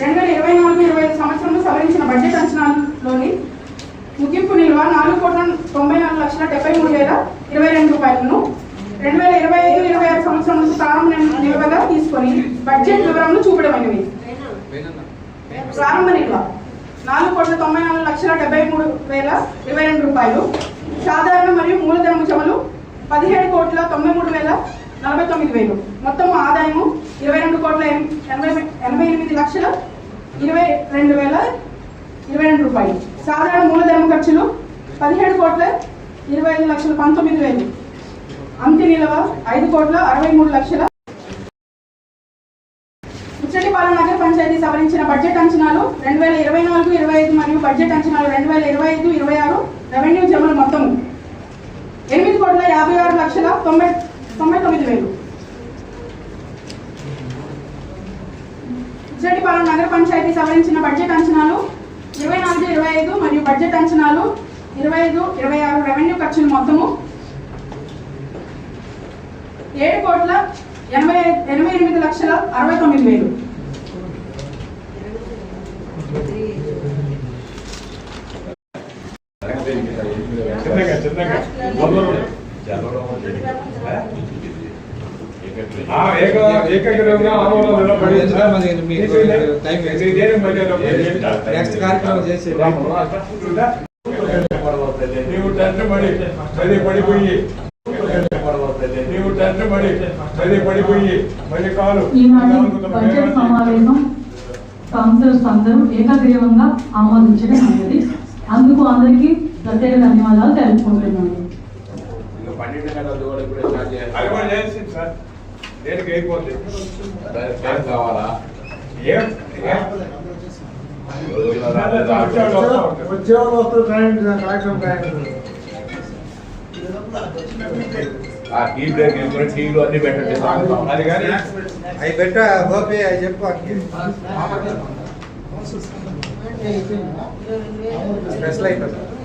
రెండు వేల ఇరవై నాలుగు ఇరవై ఐదు సంవత్సరంలో సవరించిన బడ్జెట్ అంచనాలోని ముగింపు నిల్వ నాలుగు కోట్ల తొంభై నాలుగు లక్షల డెబ్బై మూడు వేల ఇరవై రెండు రూపాయలను రెండు వేల ఇరవై ఐదు ఇరవై ఆరు సంవత్సరం నుంచి ప్రారంభ నిల్వగా తీసుకొని బడ్జెట్ వివరాలను చూపడమైనవి. ప్రారంభ నిల్వ నాలుగు కోట్ల తొంభై నాలుగు లక్షల డెబ్బై మూడు వేల ఇరవై రెండు రూపాయలు. సాధారణ మరియు మూలధనము జమలు పదిహేడు కోట్ల తొంభై మూడు వేల నలభై తొమ్మిది వేలు. మొత్తం ఆదాయము ఇరవై రెండు కోట్ల ఎనభై ఎనభై ఎనిమిది లక్షల ఇరవై రెండు వేల ఇరవై రెండు రూపాయలు. సాధారణ మూలధనం ఖర్చులు పదిహేడు కోట్ల ఇరవై ఐదు లక్షల పంతొమ్మిది వేలు. అంతి నిలవ ఐదు కోట్ల అరవై మూడు లక్షల ముచ్చటిపాలెం నగర పంచాయతీ సవరించిన బడ్జెట్ అంచనాలు రెండు వేల ఇరవై నాలుగు ఇరవై ఐదు మరియు బడ్జెట్ అంచనాలు రెండు వేల ఇరవై ఐదు ఇరవై ఆరు రెవెన్యూ జమల మొత్తం ఎనిమిది కోట్ల యాభై ఆరు లక్షల తొంభై తొంభై తొమ్మిది వేలు. ముచ్చటిపాలెం నగర పంచాయతీ సవరించిన బడ్జెట్ అంచనాలు ఇరవై నాలుగు ఇరవై ఐదు మరియు బడ్జెట్ అంచనాలు ఇరవై ఐదు ఇరవై ఆరు రెవెన్యూ ఖర్చులు మొత్తము ఏడు కోట్ల ఎనభై ఎనభై ఎనిమిది లక్షల అరవై తొమ్మిది వేలు. చిన్నగా చిన్నగా ఆ, ఏక ఏకగ్రీవంగా ఆమోదం నిలబడి నెక్స్ట్ కార్యక్రమం చేసి తండ్రి పడి మళ్ళీ పడిపోయి. మళ్ళీ కాలు. ఈనాటి బడ్జెట్ సమావేశం కౌన్సిలర్స్ అందరూ ఏకగ్రీవంగా ఆమోదించడం అనేది అందుకు అందరికీ ప్రత్యేక ధన్యవాదాలు తెలుపుకుంటున్నాను. పన్నెండు గంటల కూడా దేనికి అయిపోతుంది టైం కావాలా? ఏం? ఉద్యోగం వస్తూ కార్యక్రమం ఆ టీ బ్రేక్ వేసుకుని టీలు అన్ని పెట్టండి అది కానీ అవి పెట్ట గోపి అవి చెప్పు స్పెషల్ అయిపోతుంది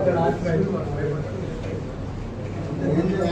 దాదాపు ఫ్రెండ్ లెక్క ఈ